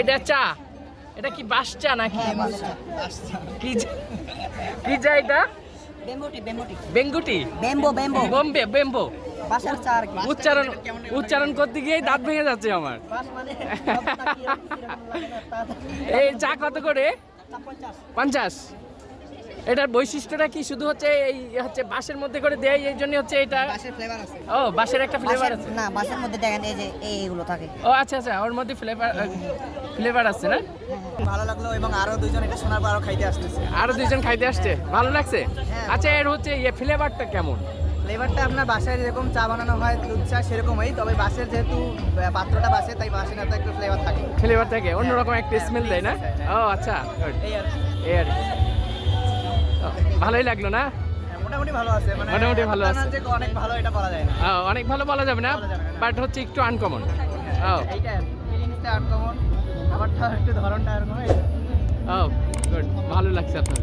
এটা চা? এটা কি বাস চা নাকি? হ্যাঁ কি কি চা এটা? বেঙ্গুটি? বেম্বো বেম্বো। উচ্চারণ উচ্চারণ করতে গিয়ে দাঁত ভেঙে যাচ্ছে আমার। মানে এই চা কত করে? পঞ্চাশ। এটার বৈশিষ্ট্যটা কি? শুধু হচ্ছে এই হচ্ছে বাঁশের মধ্যে করে দেয় এই জন্য হচ্ছে এটা? বাসের ফ্লেভার আছে। ও বাঁশের একটা ফ্লেভার আছে? না বাসের মধ্যে দেখেন এই যে এইগুলো থাকে। ও আচ্ছা আচ্ছা ওর মধ্যে ফ্লেভার ফ্লেভার আছে না? ভালো লাগল এবং আরও দুইজন এটা শোনার পর আরও খাইতে আসতেছে। আরও দুইজন খাইতে আসছে? ভালো লাগছে? আচ্ছা এর হচ্ছে ইয়ে ফ্লেভারটা কেমন? ফ্লেভারটা আপনার বাসায় যেরকম চা বানানো হয় দুধ চা সেরকমই তবে বাসের যেহেতু পাত্রটা বাসে তাই বাসের একটু ফ্লেভার থাকে। ফ্লেভার থাকে অন্যরকম একটা স্মেল দেয় না? ও আচ্ছা এই আর এই আর ভালোই লাগল না? হ্যাঁ, মোটামুটি ভালো আছে মানে মোটামুটি ভালো আছে। অনেক ভালো এটা বলা যায় না। অনেক ভালো বলা যাবে না। বাট হচ্ছে একটু আনকমন ও। এইটা ফিলিংসটা আনকমন একটু ধরনটা এরকম ও গুড ভালো লাগছে আপনার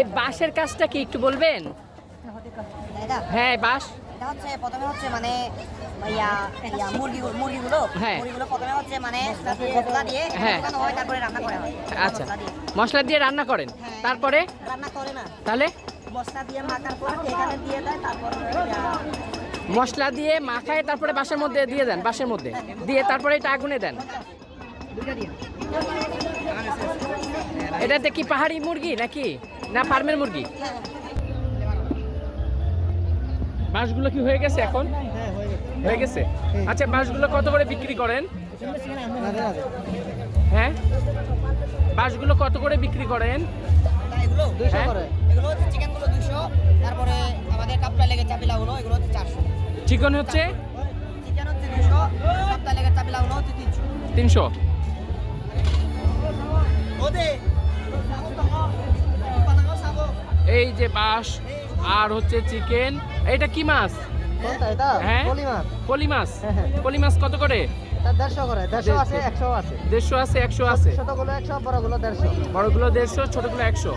এই বাঁশের কাজটা কি একটু বলবেন? এটা? হ্যাঁ বাঁশ। এটা হচ্ছে প্রথমে হচ্ছে মানে ইয়া ইয়া মুরগি মুরগিগুলো। হ্যাঁ। মুরগিগুলো প্রথমে হচ্ছে মানে মশলা দিয়ে হ্যাঁ। হয় তারপরে রান্না করা হয়। আচ্ছা। মশলা দিয়ে। রান্না করেন? হ্যাঁ। তারপরে? রান্না করে না। তাহলে? মশলা দিয়ে মাখার পর এখানে দিয়ে দেয় তারপর মশলা দিয়ে মাখায় তারপরে বাঁশের মধ্যে দিয়ে দেন বাঁশের মধ্যে। দিয়ে তারপরে এটা আগুনে দেন। এটাতে কি পাহাড়ি মুরগি নাকি? না ফার্মের মুরগি? বাঁশগুলো কি হয়ে গেছে এখন? হয়ে গেছে। আচ্ছা বাঁশগুলো কত করে বিক্রি করেন? হ্যাঁ? বাঁশগুলো কত করে বিক্রি করেন? হ্যাঁ? তারপরে আমাদের কাপটা লেগে চাপিলাগুলো এগুলো হচ্ছে চারশো। চিকন হচ্ছে? তিনশো। এই যে বাঁশ আর হচ্ছে চিকেন এটা কি মাছ? হ্যাঁ? পলি মাছ। পলি মাছ? হ্যাঁ, হ্যাঁ। কত করে? দেড়শো আছে একশো আছে। বড়গুলো দেড়শো। ছোটগুলো একশো।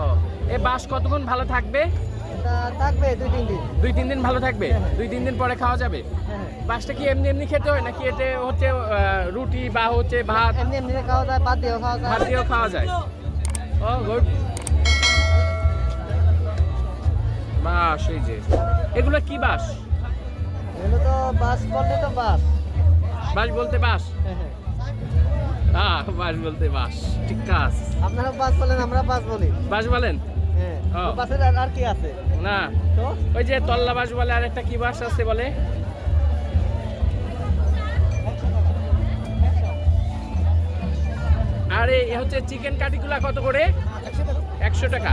ও এই বাঁশ কতক্ষণ ভালো থাকবে? থাকবে দুই তিন দিন। দুই তিন দিন ভালো থাকবে? হ্যাঁ। দুই তিন দিন পরে খাওয়া যাবে? বাঁশটা কি এমনি এমনি খেতে হয় নাকি এতে হচ্ছে রুটি বা হচ্ছে ভাত? এমনি এমনি খাওয়া যায় বাদ দিয়েও খাওয়া ভাত দিয়েও খাওয়া যায়। ও গুড। বাস এই যে। এগুলো কি বাস? এগুলো তো বাস বললে তো বাস। বাস বলতে বাস? হ্যাঁ হ্যাঁ। বাস বলতে বাস। ঠিক কাজ। আপনারা বাস বলেন আমরা বাস বলি। বাস বলেন? হ্যাঁ বাসের আর- কি আছে? না। তো? ওই যে তল্লা বাস বলে আর একটা কি বাস আছে বলে? আর এই হচ্ছে চিকেন কাটিগুলা কত করে? একশো টাকা।